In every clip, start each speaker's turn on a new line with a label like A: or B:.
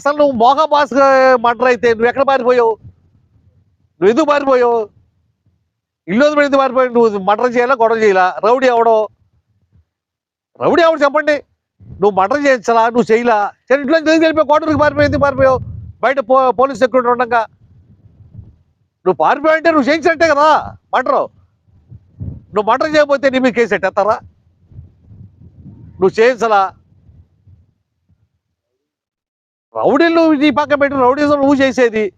A: అసలు నువ్వు మోగా బాస్ మటర్ అయితే నువ్వు ఎక్కడ పారిపోయావు నువ్వు ఎందుకు పారిపోయావు ఇల్లు వదిలి ఎందుకు పారిపోయావు నువ్వు మటర్ చేయాలా గొడవ చేయాలా? రౌడీ ఎవడో? రౌడీ ఎవడు చెప్పండి? నువ్వు మటన్ చేయించాలా నువ్వు చేయలా? సరే ఇంట్లో ఎందుకు వెళ్ళిపోయావు? కోటరికి పారిపోయావు ఎందుకు పారిపోయావు బయట పో పోలీస్ సెక్యూరిటీ ఉండగా. నువ్వు పారిపోయావు అంటే నువ్వు చేయించినట్టే కదా మటరు. నువ్వు మటన్ చేయకపోతే నీ మీద కేసు ఎట్టేస్తారా? నువ్వు చేయించలా? రౌడీలు నీ పక్క పెట్టి రౌడీజం నువ్వు చేసేది.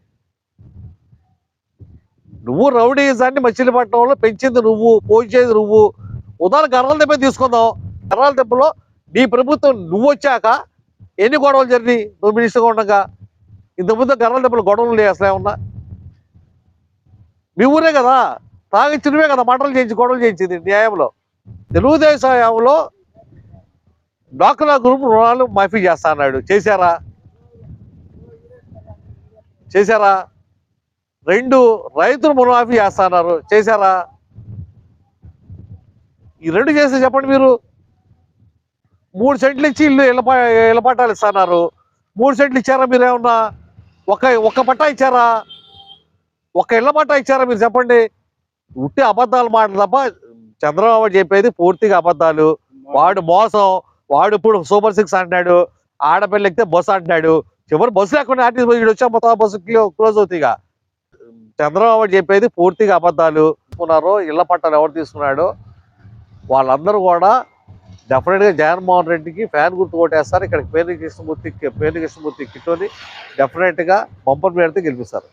A: నువ్వు రౌడీజాన్ని మచిలీపట్నంలో పెంచింది నువ్వు పోయించేది నువ్వు. ఉదాహరణ గర్రల దెబ్బ తీసుకుందాం. గర్రాల దెబ్బలో నీ ప్రభుత్వం నువ్వు వచ్చాక ఎన్ని గొడవలు జరిగినాయి? నువ్వు మినిస్టర్గా ఉండగా. ఇంతకుముందు గర్రల దెబ్బలు గొడవలు లేవు అసలు ఏమన్నా? మీ ఊరే కదా? తాగిచ్చినవే కదా మంటలు చేయించి గొడవలు చేయించింది న్యాయంలో. తెలుగుదేశం హయాంలో డాక్రా గ్రూప్ రుణాలు మాఫీ చేస్తా అన్నాడు. చేశారా? చేశారా? రెండు రైతులు మునమాఫీ చేస్తున్నారు. చేశారా? ఈ రెండు చేస్తే చెప్పండి మీరు. మూడు సెంట్లు ఇచ్చి ఇల్లు ఇళ్ళ ఇళ్ళ పట్టాలు ఇస్తున్నారు. మూడు సెంట్లు ఇచ్చారా మీరు ఏమన్నా? ఒక ఒక్క పట్టా ఇచ్చారా? ఒక ఇళ్ళ పట్టా ఇచ్చారా మీరు చెప్పండి. ఉట్టి అబద్ధాలు మాట తప్ప చంద్రబాబు చెప్పేది పూర్తిగా అబద్ధాలు. వాడు మోసం. వాడు ఇప్పుడు సూపర్ సిక్స్ అంటున్నాడు. ఆడపిల్ల ఎక్కితే బస్సు అంటున్నాడు. చివరి బస్సు లేకుండా ఆర్టీసీ బస్సు వచ్చా మొత్తం బస్సు క్లోజ్ అవుతాయిగా చంద్రబాబు చెప్పేది పూర్తిగా అబద్ధాలు. ఉన్నారు ఇళ్ళ పట్టాలు ఎవరు తీసుకున్నాడో వాళ్ళందరూ కూడా డెఫినెట్గా జగన్మోహన్ రెడ్డికి ఫ్యాన్ గుర్తు కొట్టేస్తారు. ఇక్కడ పేరు కృష్ణమూర్తి పేరు కృష్ణమూర్తి కిట్టోని డెఫినెట్గా బంపర్ పేరుతో గెలిపిస్తారు.